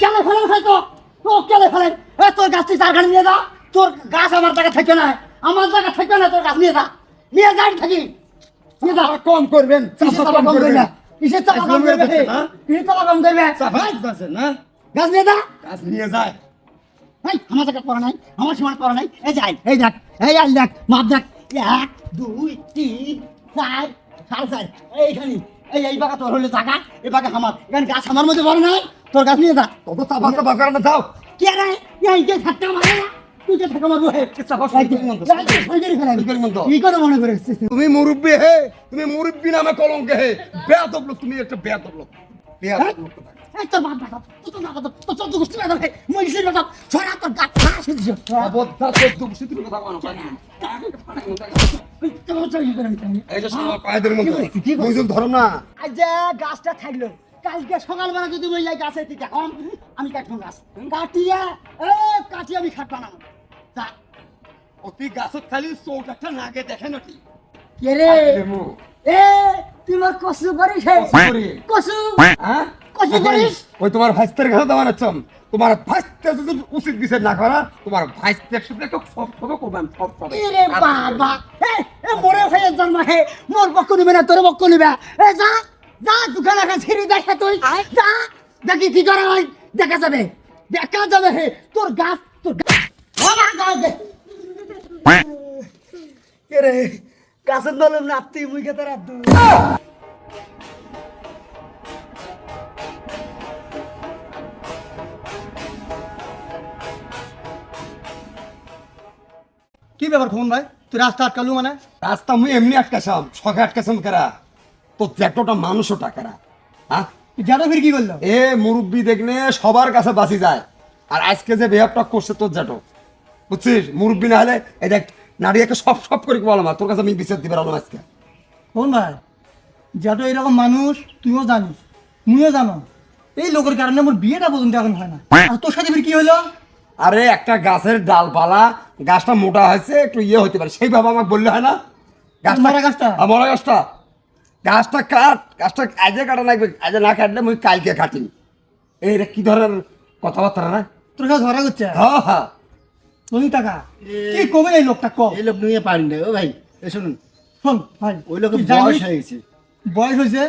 কেলে ফেলেন হয়তো তো? কেলে ফেলেন? এ তোর গাছ তুই চারখানে নিয়ে যা। তোর গাছ আমার জায়গা থাকবে না আমার জায়গা থাকবে না তোর গাছ নিয়ে যা। নিয়ে যা থাকি। নিয়ে যা। কম করবেন। কিসের চাপা কম করবে কিসের চাপা কম করবে কিসের চাপা কম করবে না গাছ নিয়ে যা। গাছ নিয়ে যায়। এই আমার জায়গা পড়া নাই। আমার সমান পড়া নাই। এই যাই এই দেখ এই আল দেখ মাপ দেখ। এক দুই তিন চার সাড়ে চার এইখানে এই এই বাগা তোর হলে জায়গা এই বাগা আমার। এখানে গাছ আমার মধ্যে বড় নাই। তোর গাছ নিয়ে যা। কত চাপা চাপা করে না যাও। কে রে? এই যে থাকতে মারে না? তুই যে থাকা মারবো হে। চাপা। কি করি মন্ত? কি করে। মনে করে তুমি মুরব্বী হে। তুমি মুরব্বী নামে কলঙ্কে হে। বেয়াদব লোক তুমি একটা বেয়াদব লোক। বেয়াদব লোক তোর বাপ বাপ তোর বাপ তোর বাপ হে বাপ ছড়া তোর অবদ্ধা চোদ্দ তুমি কথা বলো এই যে পায়েদের মধ্যে। ধরো না। আজ গাছটা থাকল। কালকে সকালবেলা যদি ওই গাছে তুই এখন আমি কাটবো গাছ। কাটিয়া এ কাটি আমি খাট বানাবো। তা অতি গাছত খালি চৌক একটা নাগে দেখে নাকি? কে রে। এ তুই মোর কসু করিস? কসু হ্যাঁ? কসু করিস? ওই তোমার ভাইস্তের কাছে দেওয়ার আচ্ছম তোমার ভাইস্তে যদি উচিত বিচার না করা তোমার ভাইস্তের সাথে একটু সব সব করবেন সব সব। এরে বাবা? এ এ মোরে হয়ে জন্ম হে। মোর বক্ক নিবে না তোর বক্ক নিবে। এ যা। যা দোকান এখন ছিড়ি দেখে তুই। যা দেখি কি করে হয়। দেখা যাবে। দেখা যাবে হে তোর গাছ তোর রে গাছের দলের নাপতি মুই কে তারা কি ব্যাপার ফোন ভাই? তুই রাস্তা আটকালু মানে? রাস্তা মুই এমনি আটকাছাম শখে আটকাছাম কারা? তো জ্যাটোটা মানুষও টাকারা হ্যাঁ? ফির কি করল? এ মুরব্বি দেখলে সবার কাছে বাঁচি যায়। আর আজকে যে বেহাবটা করছে তোর জ্যাটো বুঝছিস? মুরব্বি না হলে এই দেখ সব সব করে বলো তোর কাছে আমি বিচার আজকে। ভাই এরকম মানুষ তুইও জানিস মুইও জানো এই লোকের কারণে আমার বিয়েটা পর্যন্ত এখন হয় না। আর তোর সাথে ফির কি হলো আরে একটা গাছের ডালপালা গাছটা মোটা হয়েছে একটু ইয়ে হতে পারে। সেইভাবে আমাকে বললে হয় না? গাছটা? আ, মরা গাছটা। গাছটা কাট গাছটা আজে কাটা লাগবে আজে না কাটলে মুই কালকে কাটিনি এই রে কি ধরনের কথাবার্তা না তোর কাছে ধরা করছে? হ্যাঁ হ্যাঁ তুমি টাকা? কি কবে এই লোকটা ক? এই লোক নিয়ে পারেন না ও ভাই এ শুনুন। শোন ভাই ওই জানিস, বয়স হয়ে গেছে। বয়স হয়েছে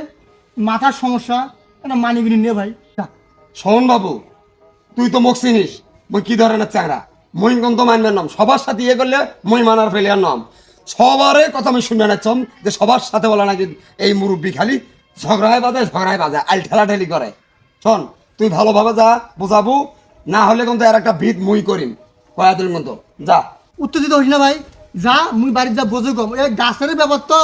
মাথার সমস্যা একটা মানিবিনি নিয়ে ভাই। শোন বাবু তুই তো মোক চিনিস মুই কি ধরনের চাংরা মই কিন্তু মানবেন নাম সবার সাথে ইয়ে করলে মই মানার ফেলিয়ার নাম। সবারই কথা আমি শুনে নাচ্ছম যে সবার সাথে বলা নাকি এই মুরব্বি খালি ঝগড়ায় বাজে ঝগড়ায় বাজে আল ঠেলাঠেলি করে। শোন তুই ভালোভাবে যা বুঝাবো না হলে কিন্তু আর একটা ভিত মুই করিম। কয়া দিন কিন্তু যা। উত্তেজিত হইস না ভাই। যা মুই বাড়ির যা বোঝো কম এই গাছের ব্যাপার তো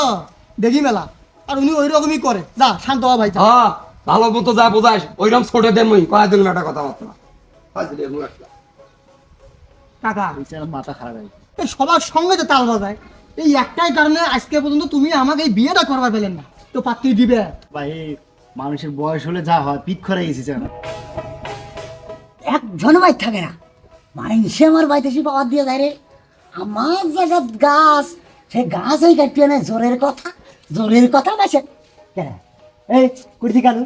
দেখি মেলা। আর উনি ওই রকমই করে। যা শান্ত হওয়া ভাই। হ্যাঁ ভালো মতো যা বোঝাইস ওইরকম ছোটে দে মুই। কয়া দিন একটা কথাবার্তা টাকা মাথা খারাপ এই সবার সঙ্গে যে তাল বাজায়। এই একটাই কারণে আজকে পর্যন্ত তুমি আমাকে এই বিয়েটা করবার পেলেন না। তো পাত্রী দিবে। ভাই মানুষের বয়স হলে যা হয় পিক করে গেছে যেন। একজন ভাই থাকে না। মানুষে আমার বাড়িতে এসে পাওয়ার দিয়ে যায় রে। আমার জায়গাত গাছ সে গাছ ওই কাটিয়ে নেয় জোরের কথা জোরের কথা বাসে। এই কুর্তি কালু।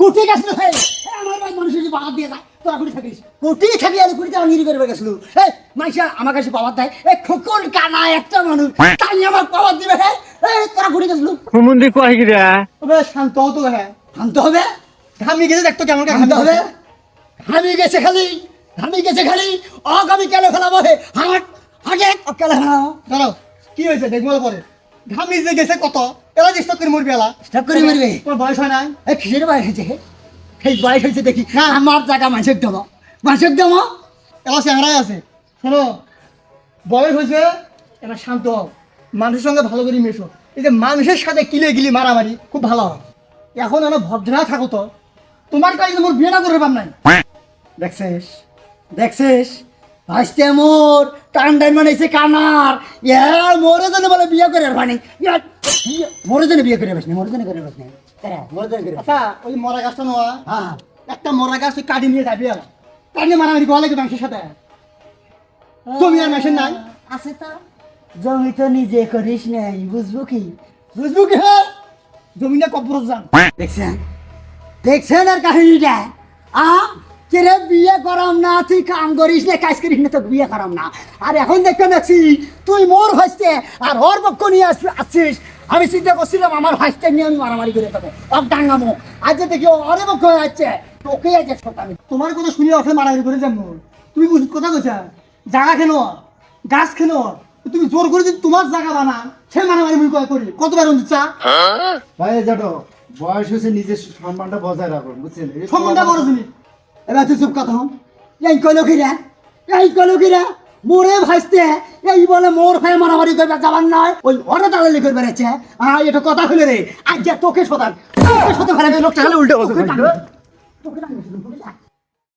কুর্তি গেছিল হে এ, আমার বাড়ি মানুষ এসে পাওয়ার দিয়ে যায়। তোরা কুড়ি থাকিস। কুর্তি থাকি আর কুড়িতে আমি নিরি করবে গেছিল। এই মাইসা আমার কাছে পাওয়ার দেয়। এই খোকন কানা একটা মানুষ। তাই আমার পাওয়ার দিবে হে এই তোরা কুড়ি গেছিল। হুমুন্দি কয় কি রে তবে শান্ত হতো হ্যাঁ। শান্ত হবে? ঘামি গেছে দেখতো কেমন শান্ত হবে? হামি গেছে খালি। গেছে খালি। অগামি কেন ফেলাবো হে? হাট হাটে কেন ফেলাবো। দাঁড়াও কি হয়েছে? দেখব পরে। ঘামি যে গেছে কত? এলা চেষ্টা করে মরবি এলা। করে মারবে। বয়স হয় নাই? এই কিসের বয়স হয়েছে এই বয়স হয়েছে দেখি। না। আমার জায়গা মাসের দেবো। মাসের দেবো? এবার চেহারাই আছে। শোনো বয়স হয়েছে এবার শান্ত হও। মানুষের সঙ্গে ভালো করে মেশো। এই যে মানুষের সাথে কিলে গিলি মারামারি খুব ভালো হয়। এখন আমি ভদ্রা থাকো তো। তোমার কাজ মোর বিয়েটা করে পাম নাই। দেখছিস? দেখছিস? ভাসতে মোর টান্ডাই মানেছে কানার। ইয়া মোরে জন্য বলে বিয়ে করে আর মানে বিয়ে- মোরে জন্য বিয়ে করে বসনি মোরে জন্য করে বসনি মোরে জন্য করে আচ্ছা ওই মরা গাছটা হ্যাঁ। একটা মরা গাছ তুই কাটি নিয়ে যাবি কাটি মারামারি করা লাগবে মানুষের সাথে। তুমি আর মেশিন নাই? আছে তো। জমি তো নিজে করিস নাই বুঝব কি? বুঝব কি? হ্যাঁ। জমিনে কবর যান দেখছেন? দেখছেন আর কাহিনীটা? আ কিরে বিয়ে করাম না তুই কাম করিস না কাজ করিস না তো বিয়ে করাম না। আর এখন দেখতে দেখছি তুই মোর ভাসতে আর ওর পক্ষ নিয়ে আস- আসছিস। আমি চিন্তা করছিলাম আমার ভাসতে নিয়ে আমি মারামারি করে দেবো। অক ডাঙ্গামো আজ যে দেখি পক্ষ হয়ে যাচ্ছে তোকে আজ ছোটামি তোমার কথা শুনে ওঠে মারামারি করে যাব। তুমি উচিত কথা কইছা? জায়গা কেন গাছ কেন তুমি জোর করে যদি তোমার জায়গা বানা সে মারামারি মুই কয় করি। কতবার দিচ্ছা ভাই জাটো বয়স হয়েছে নিজের সম্মানটা বজায় রাখো বুঝছেন? এই সম্বন্ধটা বড় তুমি। এবার তুই চুপ কথা হন এই কলো কিরা এই কলো কিরা মোরে ভাসতে এই বলে মোর ভাই মারামারি করবে, যাবার নয় ওই অরে দালালি করবে রেছে আর এটা কথা হলো রে। আজ যা, তোকে শোধান। তোকে শোধে ফেলে লোকটা উল্টে বসে